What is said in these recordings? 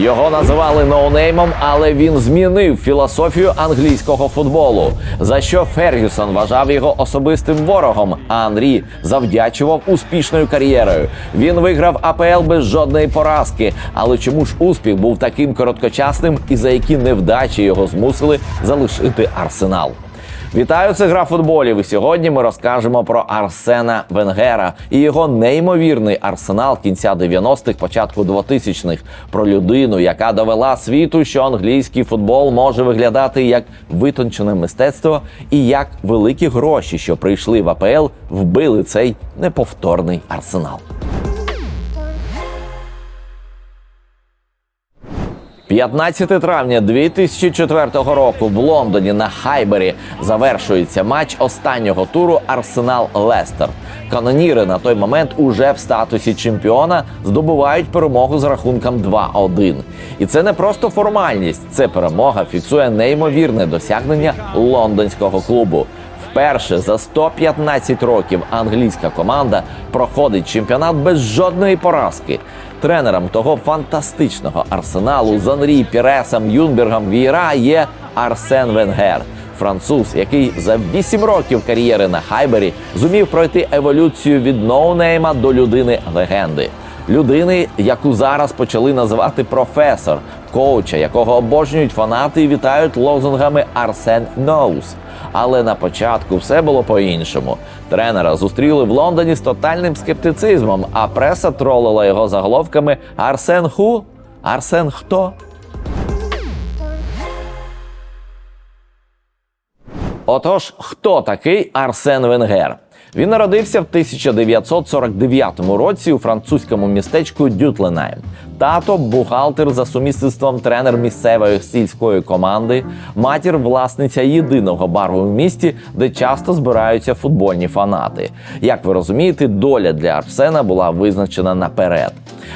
Його називали ноунеймом, але він змінив філософію англійського футболу, за що Фергюсон вважав його особистим ворогом. А Анрі завдячував успішною кар'єрою. Він виграв АПЛ без жодної поразки. Але чому ж успіх був таким короткочасним і за які невдачі його змусили залишити арсенал? Вітаю, це гра футболів. І сьогодні ми розкажемо про Арсена Венгера і його неймовірний арсенал кінця 90-х, початку 2000-х. Про людину, яка довела світу, що англійський футбол може виглядати як витончене мистецтво, і як великі гроші, що прийшли в АПЛ, вбили цей неповторний арсенал. 15 травня 2004 року в Лондоні на Хайбері завершується матч останнього туру Арсенал Лестер. Каноніри на той момент уже в статусі чемпіона здобувають перемогу з рахунком 2-1. І це не просто формальність, це перемога фіксує неймовірне досягнення лондонського клубу. Вперше за 115 років англійська команда проходить чемпіонат без жодної поразки. Тренером того фантастичного арсеналу з Анрі Піресом, Юнбергом Віра є Арсен Венгер. Француз, який за 8 років кар'єри на Хайбері зумів пройти еволюцію від ноунейма до людини легенди. Людини, яку зараз почали називати професор, коуча, якого обожнюють фанати і вітають лозунгами Арсен Ноус. Але на початку все було по-іншому. Тренера зустріли в Лондоні з тотальним скептицизмом, а преса тролила його заголовками Арсен Ху? Арсен хто? Отож, хто такий Арсен Венгер? Він народився в 1949 році у французькому містечку Дютленайм. Тато бухгалтер за сумісництвом тренер місцевої сільської команди, матір власниця єдиного бару в місті, де часто збираються футбольні фанати. Як ви розумієте, доля для Арсена була визначена наперед.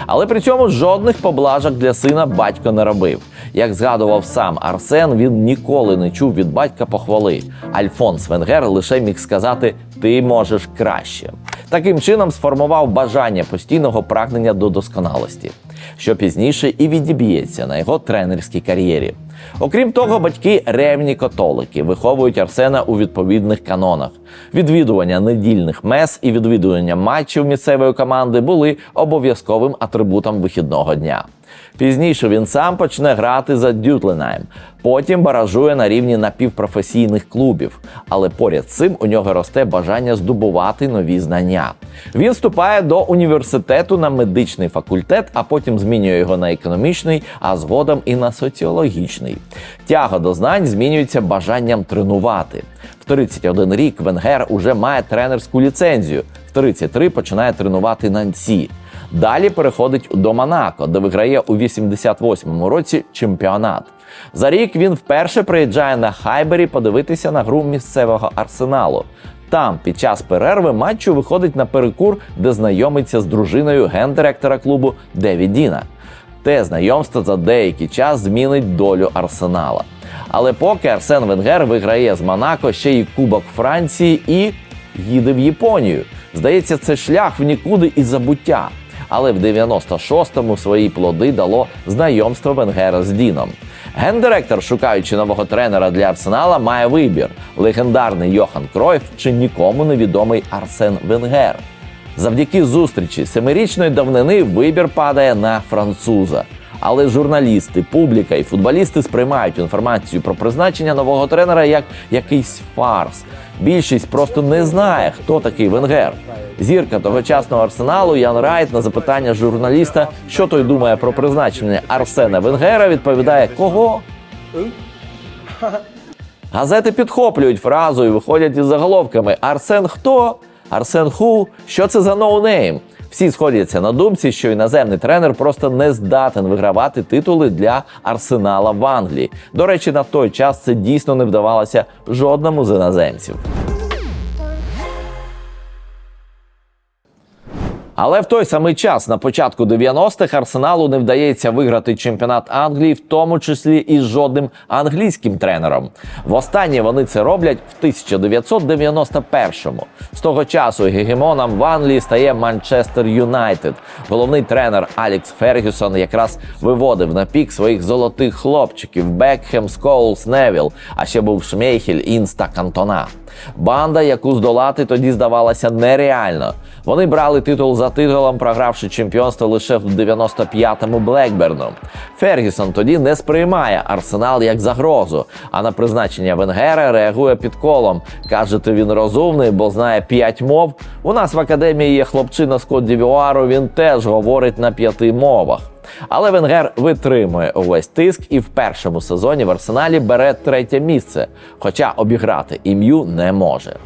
Але при цьому жодних поблажок для сина батько не робив. Як згадував сам Арсен, він ніколи не чув від батька похвали. Альфонс Венгер лише міг сказати: Ти можеш краще. Таким чином сформував бажання постійного прагнення до досконалості, що пізніше і відіб'ється на його тренерській кар'єрі. Окрім того, батьки ревні католики виховують Арсена у відповідних канонах. Відвідування недільних мес і відвідування матчів місцевої команди були обов'язковим атрибутом вихідного дня. Пізніше він сам почне грати за Дютленайм, потім баражує на рівні напівпрофесійних клубів. Але поряд з цим у нього росте бажання здобувати нові знання. Він вступає до університету на медичний факультет, а потім змінює його на економічний, а згодом і на соціологічний. Тяга до знань змінюється бажанням тренувати. В 31 рік Венгер уже має тренерську ліцензію. В 33 починає тренувати Нансі. Далі переходить до Монако, де виграє у 88-му році чемпіонат. За рік він вперше приїжджає на Хайбері подивитися на гру місцевого арсеналу. Там під час перерви матчу виходить на перекур, де знайомиться з дружиною гендиректора клубу Деві Діна. Те знайомство за деякий час змінить долю арсенала. Але поки Арсен Венгер виграє з Монако ще й Кубок Франції і їде в Японію. Здається, це шлях в нікуди і забуття. Але в 96-му свої плоди дало знайомство Венгера з Діном. Гендиректор, шукаючи нового тренера для арсенала, має вибір: легендарний Йохан Кройф чи нікому невідомий Арсен Венгер. Завдяки зустрічі семирічної давнини вибір падає на француза. Але журналісти, публіка і футболісти сприймають інформацію про призначення нового тренера як якийсь фарс. Більшість просто не знає, хто такий Венгер. Зірка тогочасного арсеналу Ян Райт на запитання журналіста, що той думає про призначення Арсена Венгера, відповідає: кого? Газети підхоплюють фразу і виходять із заголовками Арсен хто? Арсен ху? Що це за ноунейм? Всі сходяться на думці, що іноземний тренер просто не здатен вигравати титули для арсенала в Англії. До речі, на той час це дійсно не вдавалося жодному з іноземців. Але в той самий час, на початку 90-х, Арсеналу не вдається виграти чемпіонат Англії, в тому числі і з жодним англійським тренером. Востаннє вони це роблять в 1991-му. З того часу гегемоном в Англії стає Манчестер Юнайтед. Головний тренер Алікс Фергюсон якраз виводив на пік своїх золотих хлопчиків Бекхем, Скоулс, Невіл, а ще був Шмейхель, Інс та Кантона. Банда, яку здолати тоді здавалося нереально. Вони брали титул за титулом, програвши чемпіонство лише в 95-му Блекберну. Фергюсон тоді не сприймає арсенал як загрозу, а на призначення Венгера реагує під колом. Кажете, він розумний, бо знає п'ять мов. У нас в академії є хлопчина з Дівуару, він теж говорить на п'яти мовах. Але Венгер витримує увесь тиск і в першому сезоні в арсеналі бере третє місце, хоча обіграти ім'ю не може.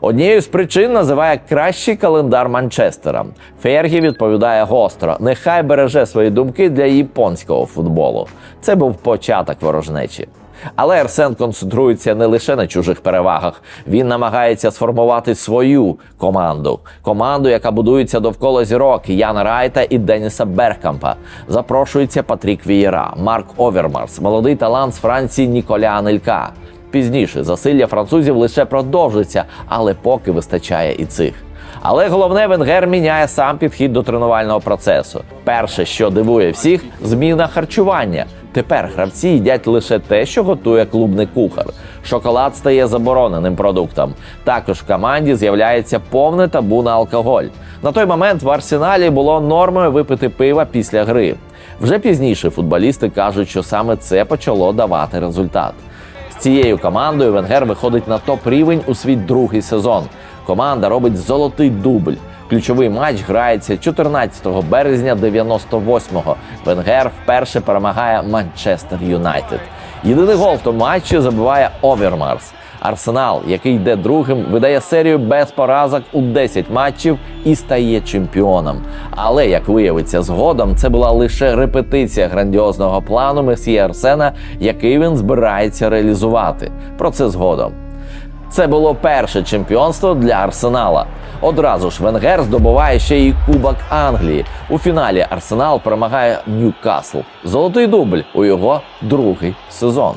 Однією з причин називає кращий календар Манчестера. Фергі відповідає гостро: нехай береже свої думки для японського футболу. Це був початок ворожнечі. Але Арсен концентрується не лише на чужих перевагах. Він намагається сформувати свою команду. Команду, яка будується довкола зірок Яна Райта і Деніса Беркампа. Запрошується Патрік Вієра, Марк Овермарс, молодий талант з Франції Ніколя Анелька. Пізніше засилля французів лише продовжиться, але поки вистачає і цих. Але головне, Венгер міняє сам підхід до тренувального процесу. Перше, що дивує всіх, зміна харчування. Тепер гравці їдять лише те, що готує клубний кухар. Шоколад стає забороненим продуктом. Також в команді з'являється повне табу на алкоголь. На той момент в арсеналі було нормою випити пива після гри. Вже пізніше футболісти кажуть, що саме це почало давати результат. Цією командою Венгер виходить на топ рівень у свій другий сезон. Команда робить золотий дубль. Ключовий матч грається 14 березня 98-го. Венгер вперше перемагає Манчестер Юнайтед. Єдиний гол в тому матчі забиває Овермарс. Арсенал, який йде другим, видає серію без поразок у 10 матчів і стає чемпіоном. Але як виявиться згодом, це була лише репетиція грандіозного плану месії Арсена, який він збирається реалізувати. Про це згодом. Це було перше чемпіонство для Арсенала. Одразу ж Венгер здобуває ще й Кубок Англії. У фіналі Арсенал перемагає Ньюкасл. Золотий дубль у його другий сезон.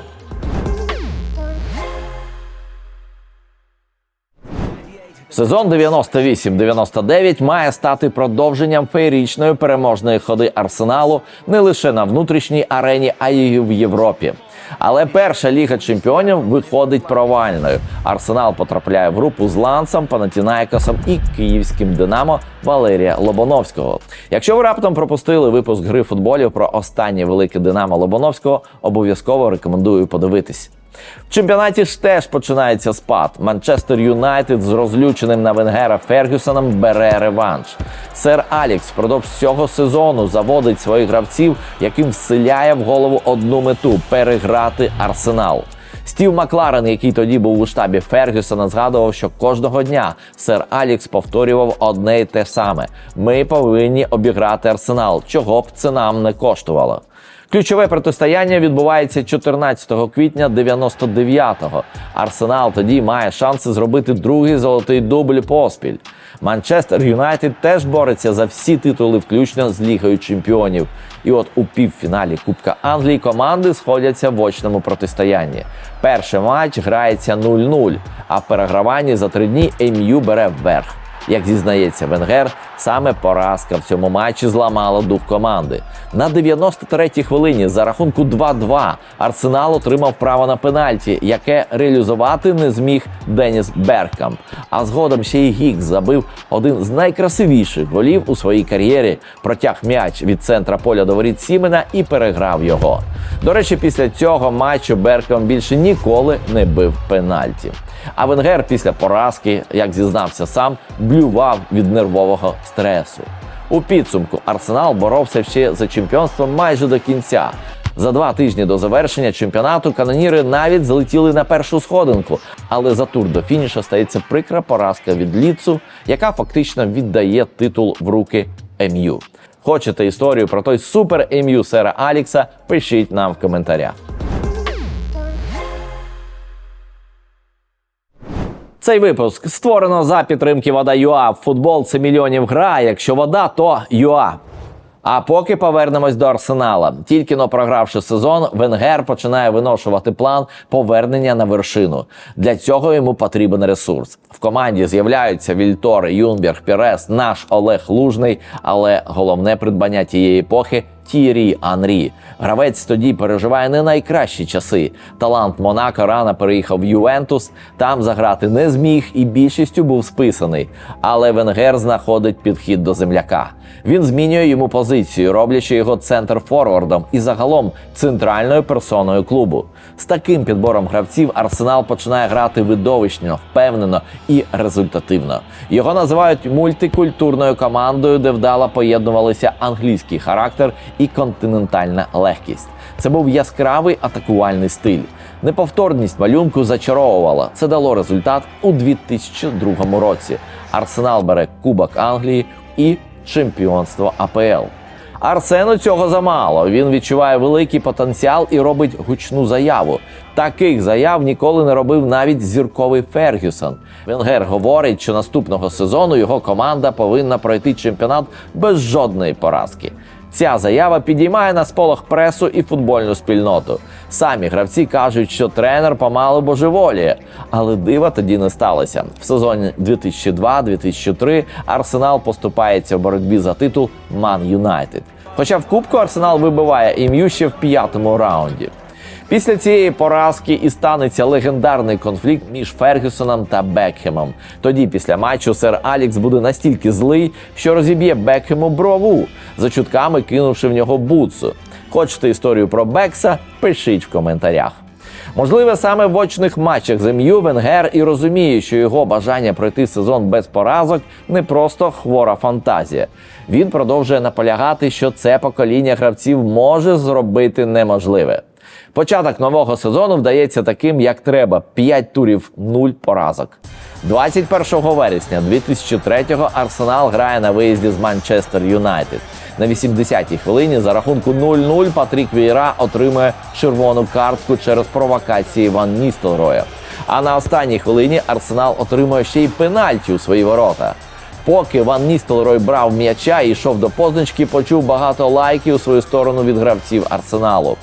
Сезон 98-99 має стати продовженням феєрічної переможної ходи Арсеналу не лише на внутрішній арені, а й в Європі. Але перша ліга чемпіонів виходить провальною. Арсенал потрапляє в групу з Лансом, Панатінаєкосом і київським Динамо Валерія Лобановського. Якщо ви раптом пропустили випуск гри футболів про останнє велике Динамо Лобановського, обов'язково рекомендую подивитись. В чемпіонаті ж теж починається спад. Манчестер Юнайтед з розлюченим на Венгера Фергюсоном бере реванш. Сер Алікс впродовж всього сезону заводить своїх гравців, яким вселяє в голову одну мету переграти арсенал. Стів Макларен, який тоді був у штабі Фергюсона, згадував, що кожного дня сер Алікс повторював одне й те саме: ми повинні обіграти арсенал, чого б це нам не коштувало. Ключове протистояння відбувається 14 квітня 99-го. Арсенал тоді має шанси зробити другий золотий дубль поспіль. Манчестер Юнайтед теж бореться за всі титули, включно з Лігою Чемпіонів. І от у півфіналі Кубка Англії команди сходяться в очному протистоянні. Перший матч грається 0-0, а в переграванні за три дні МЮ бере вверх. Як зізнається Венгер, саме поразка в цьому матчі зламала дух команди. На 93-й хвилині за рахунку 2-2 Арсенал отримав право на пенальті, яке реалізувати не зміг Деніс Беркамп. А згодом ще й Гікс забив один з найкрасивіших голів у своїй кар'єрі. Протяг м'яч від центра поля до воріт Сімена і переграв його. До речі, після цього матчу Беркам більше ніколи не бив пенальті. А Венгер після поразки, як зізнався сам, блював від нервового стресу. У підсумку Арсенал боровся ще за чемпіонство майже до кінця. За два тижні до завершення чемпіонату каноніри навіть залетіли на першу сходинку, але за тур до фініша стається прикра поразка від Ліцу, яка фактично віддає титул в руки МЮ. Хочете історію про той супер МЮ сера Алікса? Пишіть нам в коментарях. Цей випуск створено за підтримки Вода ЮА. Футбол це мільйонів гра. Якщо вода, то ЮА. А поки повернемось до Арсенала. Тільки но програвши сезон, Венгер починає виношувати план повернення на вершину. Для цього йому потрібен ресурс. В команді з'являються Вільтор, Юнберг, Пірес, наш Олег Лужний, але головне придбання тієї епохи. Тірі Анрі. Гравець тоді переживає не найкращі часи. Талант Монако рано переїхав в Ювентус. Там заграти не зміг і більшістю був списаний. Але Венгер знаходить підхід до земляка. Він змінює йому позицію, роблячи його центр форвардом і загалом центральною персоною клубу. З таким підбором гравців Арсенал починає грати видовищно, впевнено і результативно. Його називають мультикультурною командою, де вдало поєднувалися англійський характер і континентальна легкість. Це був яскравий атакувальний стиль. Неповторність малюнку зачаровувала. Це дало результат у 2002 році. Арсенал бере Кубок Англії і чемпіонство АПЛ. Арсену цього замало. Він відчуває великий потенціал і робить гучну заяву. Таких заяв ніколи не робив навіть зірковий Фергюсон. Венгер говорить, що наступного сезону його команда повинна пройти чемпіонат без жодної поразки. Ця заява підіймає на сполох пресу і футбольну спільноту. Самі гравці кажуть, що тренер помалу божеволіє, але дива тоді не сталося. В сезоні 2002-2003 Арсенал поступається в боротьбі за титул Ман Юнайтед. Хоча в Кубку Арсенал вибиває ім'ю ще в п'ятому раунді. Після цієї поразки і станеться легендарний конфлікт між Фергюсоном та Бекхемом. Тоді, після матчу, сер Алікс буде настільки злий, що розіб'є Бекхему брову, за чутками кинувши в нього бутсу. Хочете історію про Бекса? Пишіть в коментарях. Можливо, саме в очних матчах з МЮ Венгер і розуміє, що його бажання пройти сезон без поразок не просто хвора фантазія. Він продовжує наполягати, що це покоління гравців може зробити неможливе. Початок нового сезону вдається таким, як треба: 5 турів, 0 поразок. 21 вересня 2003-го Арсенал грає на виїзді з Манчестер Юнайтед. На 80-й хвилині за рахунку 0-0 Патрік Вієра отримує червону картку через провокації Ван Ністелроя. А на останній хвилині Арсенал отримує ще й пенальті у свої ворота. Поки Ван Ністелрой брав м'яча і йшов до позначки, почув багато лайків у свою сторону від гравців Арсеналу.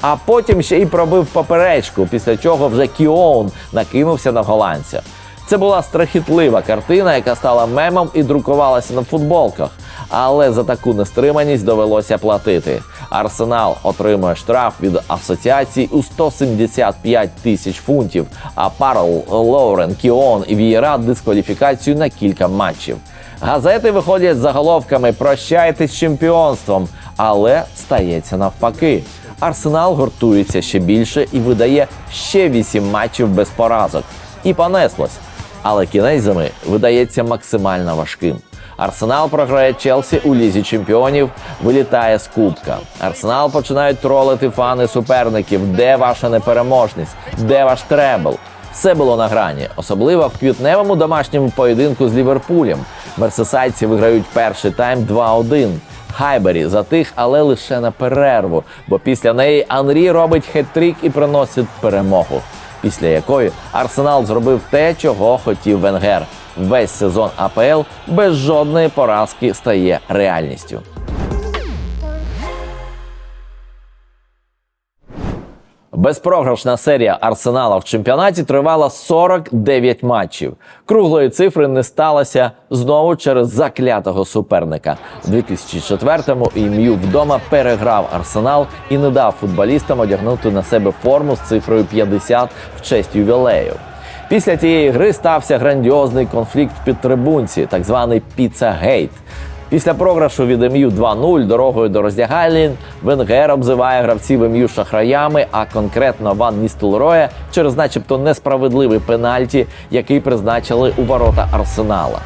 А потім ще й пробив поперечку, після чого вже Кіоун накинувся на голландця. Це була страхітлива картина, яка стала мемом і друкувалася на футболках. Але за таку нестриманість довелося платити. Арсенал отримує штраф від асоціації у 175 тисяч фунтів. А Парл, Лоурен, Кіон і Вієра дискваліфікацію на кілька матчів. Газети виходять заголовками Прощайтесь з чемпіонством, але стається навпаки. Арсенал гуртується ще більше і видає ще 8 матчів без поразок. І понеслось. Але кінець зими видається максимально важким. Арсенал програє Челсі у лізі чемпіонів, вилітає з кубка. Арсенал починають тролити фани суперників. Де ваша непереможність? Де ваш требл? Все було на грані, особливо в квітневому домашньому поєдинку з Ліверпулем. Мерсесайці виграють перший тайм 2-1. Хайбері затих, але лише на перерву, бо після неї Анрі робить хет-трік і приносить перемогу. Після якої Арсенал зробив те, чого хотів Венгер. Весь сезон АПЛ без жодної поразки стає реальністю. Безпрограшна серія Арсенала в чемпіонаті тривала 49 матчів. Круглої цифри не сталося знову через заклятого суперника. У 2004-му ім'ю вдома переграв Арсенал і не дав футболістам одягнути на себе форму з цифрою 50 в честь ювілею. Після тієї гри стався грандіозний конфлікт в підтрибунці, так званий Піцагейт. Після програшу від МЮ 2-0 дорогою до роздягальні Венгер обзиває гравців МЮ шахраями, а конкретно Ван Ністелроя через, начебто, несправедливий пенальті, який призначили у ворота Арсенала.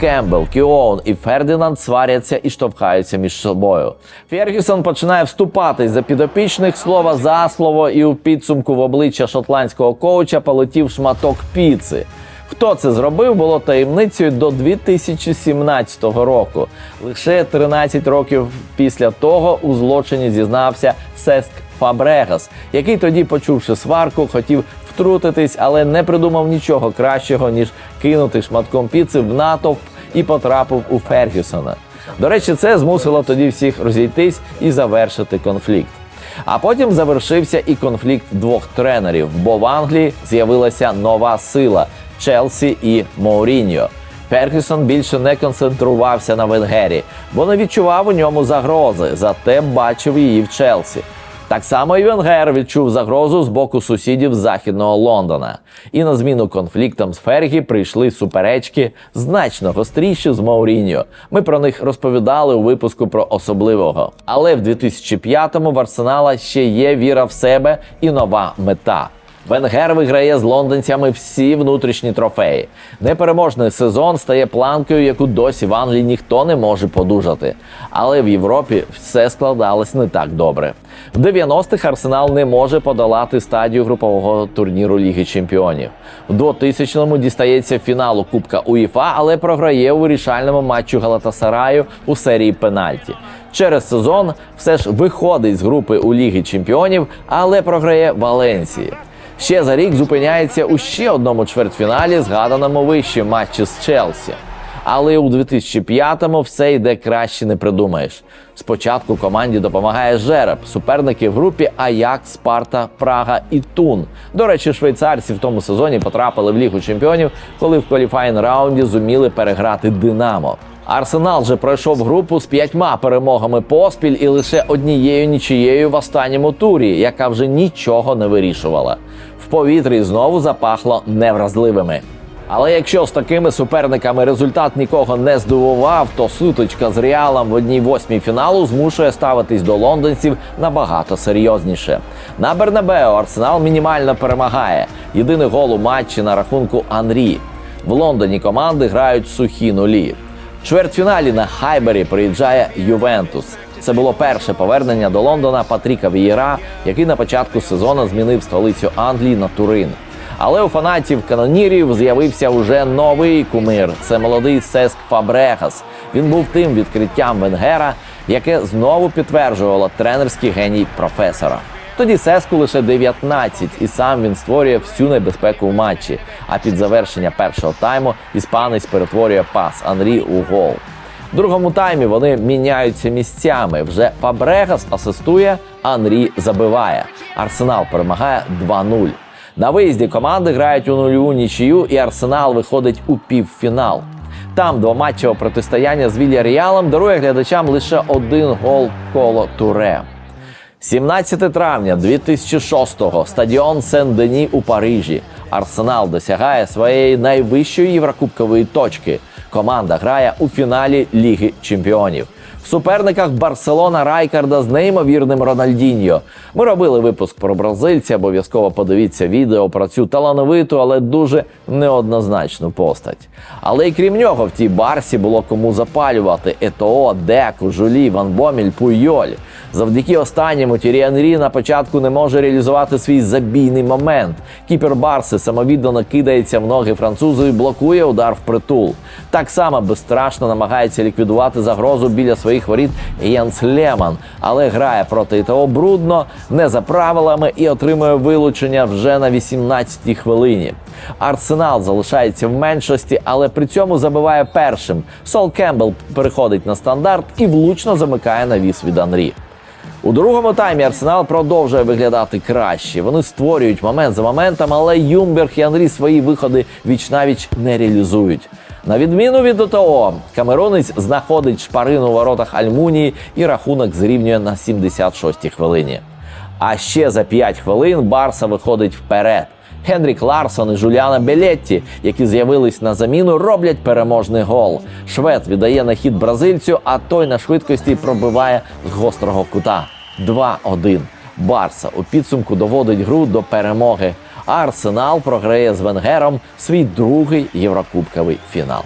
Кембл, Кіоун і Фердінанд сваряться і штовхаються між собою. Фергюсон починає вступатись за підопічних слова за слово, і у підсумку в обличчя шотландського коуча полетів шматок піци. Хто це зробив, було таємницею до 2017 року. Лише 13 років після того у злочині зізнався Сеск Фабрегас, який тоді, почувши сварку, хотів втрутитись, але не придумав нічого кращого ніж кинути шматком піци в натовп і потрапив у Фергюсона. До речі, це змусило тоді всіх розійтись і завершити конфлікт. А потім завершився і конфлікт двох тренерів, бо в Англії з'явилася нова сила Челсі і Моуріньо. Фергюсон більше не концентрувався на Венгері, бо не відчував у ньому загрози, зате бачив її в Челсі. Так само і Венгер відчув загрозу з боку сусідів західного Лондона. І на зміну конфліктам з Фергі прийшли суперечки значно гостріші з Мауріньо. Ми про них розповідали у випуску про особливого. Але в 2005-му в Арсенала ще є віра в себе і нова мета. Венгер виграє з лондонцями всі внутрішні трофеї. Непереможний сезон стає планкою, яку досі в Англії ніхто не може подужати. Але в Європі все складалось не так добре. В 90-х Арсенал не може подолати стадію групового турніру Ліги Чемпіонів. В 2000-му дістається фіналу Кубка УЄФА, але програє у вирішальному матчу Галатасараю у серії пенальті. Через сезон все ж виходить з групи у Ліги Чемпіонів, але програє Валенсії. Ще за рік зупиняється у ще одному чвертьфіналі, згаданому вище матчі з Челсі. Але у 2005-му все йде краще не придумаєш. Спочатку команді допомагає жереб, суперники в групі Аякс, Спарта, Прага і Тун. До речі, швейцарці в тому сезоні потрапили в Лігу чемпіонів, коли в кваліфайн раунді зуміли переграти Динамо. Арсенал же пройшов групу з п'ятьма перемогами поспіль і лише однією нічією в останньому турі, яка вже нічого не вирішувала. В повітрі знову запахло невразливими. Але якщо з такими суперниками результат нікого не здивував, то сутичка з Реалом в одній восьмій фіналу змушує ставитись до лондонців набагато серйозніше. На Бернабео Арсенал мінімально перемагає. Єдиний гол у матчі на рахунку Анрі. В Лондоні команди грають сухі нулі. В чвертьфіналі на Хайбері приїжджає Ювентус. Це було перше повернення до Лондона Патріка Вієра, який на початку сезону змінив столицю Англії на Турин. Але у фанатів канонірів з'явився уже новий кумир. Це молодий Сеск Фабрегас. Він був тим відкриттям Венгера, яке знову підтверджувало тренерський геній професора. Тоді Сеску лише 19, і сам він створює всю небезпеку в матчі. А під завершення першого тайму іспанець перетворює пас Анрі у гол. В другому таймі вони міняються місцями. Вже Фабрегас асистує, Анрі забиває. Арсенал перемагає 2-0. На виїзді команди грають у нульову нічию, і Арсенал виходить у півфінал. Там двоматчеве протистояння з Вільяріалом дарує глядачам лише один гол коло туре. 17 травня 2006-го стадіон Сен-Дені у Парижі. Арсенал досягає своєї найвищої єврокубкової точки. Команда грає у фіналі Ліги Чемпіонів. В суперниках Барселона Райкарда з неймовірним Рональдіньо. Ми робили випуск про бразильця. Обов'язково подивіться відео про цю талановиту, але дуже неоднозначну постать. Але й крім нього, в тій барсі було кому запалювати: Етоо, Деку, Жулі, Ван Боміль, Пуйоль. Завдяки останньому Тірі Анрі на початку не може реалізувати свій забійний момент. Кіпер Барси самовіддано кидається в ноги французу і блокує удар в притул. Так само безстрашно намагається ліквідувати загрозу біля своїх воріт Єнс Леман, але грає проти ІТО брудно, не за правилами і отримує вилучення вже на 18-й хвилині. Арсенал залишається в меншості, але при цьому забиває першим. Сол Кембл переходить на стандарт і влучно замикає навіс від Анрі. У другому таймі Арсенал продовжує виглядати краще. Вони створюють момент за моментом, але Юмберг і Анрі свої виходи віч-навіч не реалізують. На відміну від ОТО, Камеронець знаходить шпарину у воротах Альмунії і рахунок зрівнює на 76-й хвилині. А ще за 5 хвилин Барса виходить вперед. Генрік Ларсон і Жуліана Белетті, які з'явились на заміну, роблять переможний гол. Швед віддає на хід бразильцю, а той на швидкості пробиває з гострого кута. 2-1. Барса у підсумку доводить гру до перемоги. А Арсенал програє з Венгером свій другий єврокубковий фінал.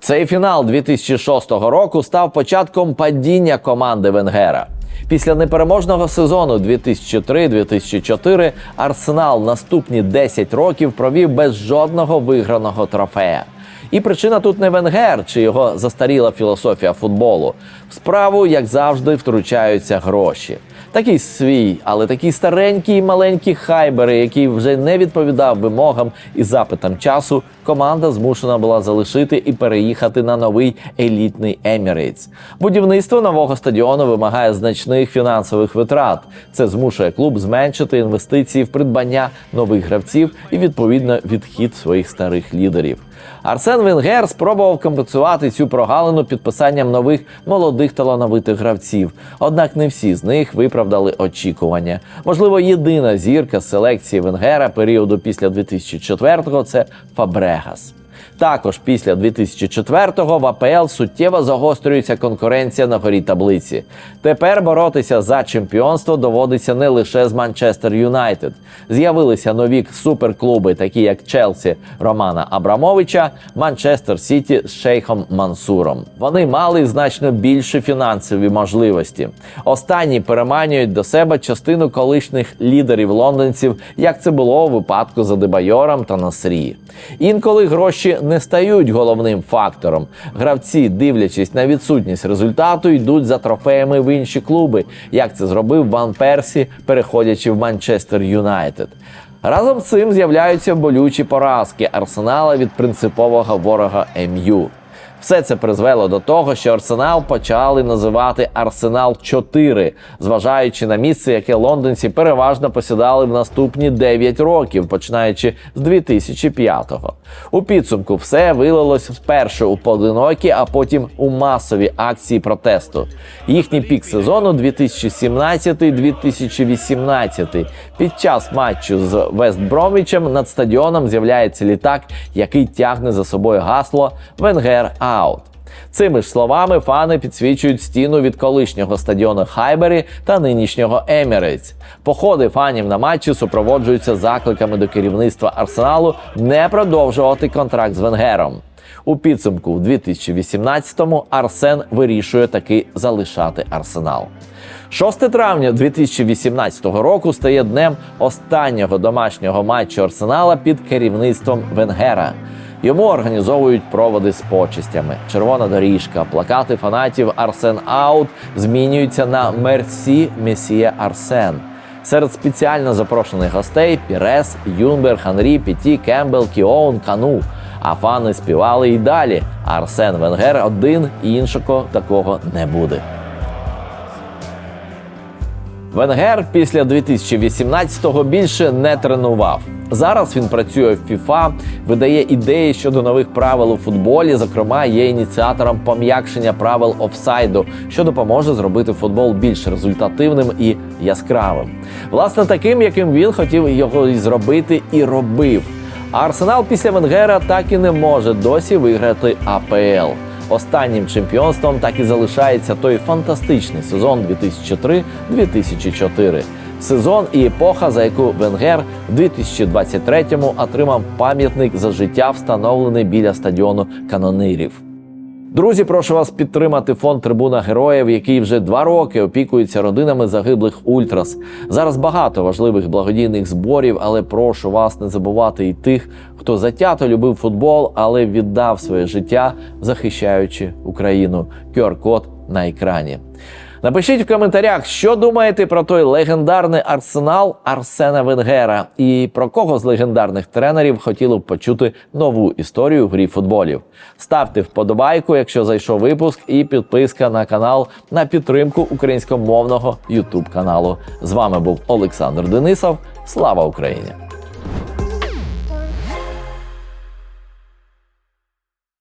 Цей фінал 2006 року став початком падіння команди Венгера. Після непереможного сезону 2003-2004 Арсенал наступні 10 років провів без жодного виграного трофея. І причина тут не Венгер чи його застаріла філософія футболу. В справу, як завжди, втручаються гроші. Такий свій, але такий старенький маленький хайбери, який вже не відповідав вимогам і запитам часу, команда змушена була залишити і переїхати на новий елітний Емірейтс. Будівництво нового стадіону вимагає значних фінансових витрат. Це змушує клуб зменшити інвестиції в придбання нових гравців і відповідно відхід своїх старих лідерів. Арсен Венгер спробував компенсувати цю прогалину підписанням нових молодих талановитих гравців. Однак не всі з них виправдали очікування. Можливо, єдина зірка селекції Венгера періоду після 2004-го – це Фабрегас. Також після 2004-го в АПЛ суттєво загострюється конкуренція на горі таблиці. Тепер боротися за чемпіонство доводиться не лише з Манчестер Юнайтед. З'явилися нові суперклуби, такі як Челсі Романа Абрамовича, Манчестер Сіті з Шейхом Мансуром. Вони мали значно більші фінансові можливості. Останні переманюють до себе частину колишніх лідерів лондонців, як це було у випадку з Адебайором та Насрії. Інколи гроші не стають головним фактором. Гравці, дивлячись на відсутність результату, йдуть за трофеями в інші клуби, як це зробив Ван Персі, переходячи в Манчестер Юнайтед. Разом з цим з'являються болючі поразки арсенала від принципового ворога МЮ. Все це призвело до того, що Арсенал почали називати Арсенал 4, зважаючи на місце, яке лондонці переважно посідали в наступні 9 років, починаючи з 2005-го. У підсумку все вилилось спершу у поодинокі, а потім у масові акції протесту. Їхній пік сезону 2017-2018. Під час матчу з Вестбромвічем над стадіоном з'являється літак, який тягне за собою гасло Венгер аут. Цими ж словами фани підсвічують стіну від колишнього стадіону Хайбері та нинішнього Емірейтс. Походи фанів на матчі супроводжуються закликами до керівництва Арсеналу не продовжувати контракт з Венгером. У підсумку, в 2018-му Арсен вирішує таки залишати Арсенал. 6 травня 2018 року стає днем останнього домашнього матчу Арсенала під керівництвом Венгера. Йому організовують проводи з почестями. Червона доріжка, плакати фанатів Арсен Аут змінюються на Мерсі Месія Арсен. Серед спеціально запрошених гостей Пірес, Юнберг, Анрі, Піті, Кембел, Кіоун, Кану. А фани співали і далі. Арсен Венгер один іншого такого не буде. Венгер після 2018-го більше не тренував. Зараз він працює в FIFA, видає ідеї щодо нових правил у футболі. Зокрема, є ініціатором пом'якшення правил офсайду, що допоможе зробити футбол більш результативним і яскравим. Власне, таким, яким він хотів його і зробити, і робив. А Арсенал після Венгера так і не може досі виграти АПЛ. Останнім чемпіонством так і залишається той фантастичний сезон 2003-2004. Сезон і епоха, за яку Венгер в 2023-му отримав пам'ятник за життя, встановлений біля стадіону канонирів. Друзі, прошу вас підтримати фонд Трибуна Героїв, який вже два роки опікується родинами загиблих ультрас. Зараз багато важливих благодійних зборів, але прошу вас не забувати і тих, хто затято любив футбол, але віддав своє життя, захищаючи Україну. QR-код на екрані. Напишіть в коментарях, що думаєте про той легендарний арсенал Арсена Венгера і про кого з легендарних тренерів хотіли б почути нову історію в грі футболів. Ставте вподобайку, якщо зайшов випуск, і підписка на канал на підтримку українськомовного YouTube каналу. З вами був Олександр Денисов. Слава Україні!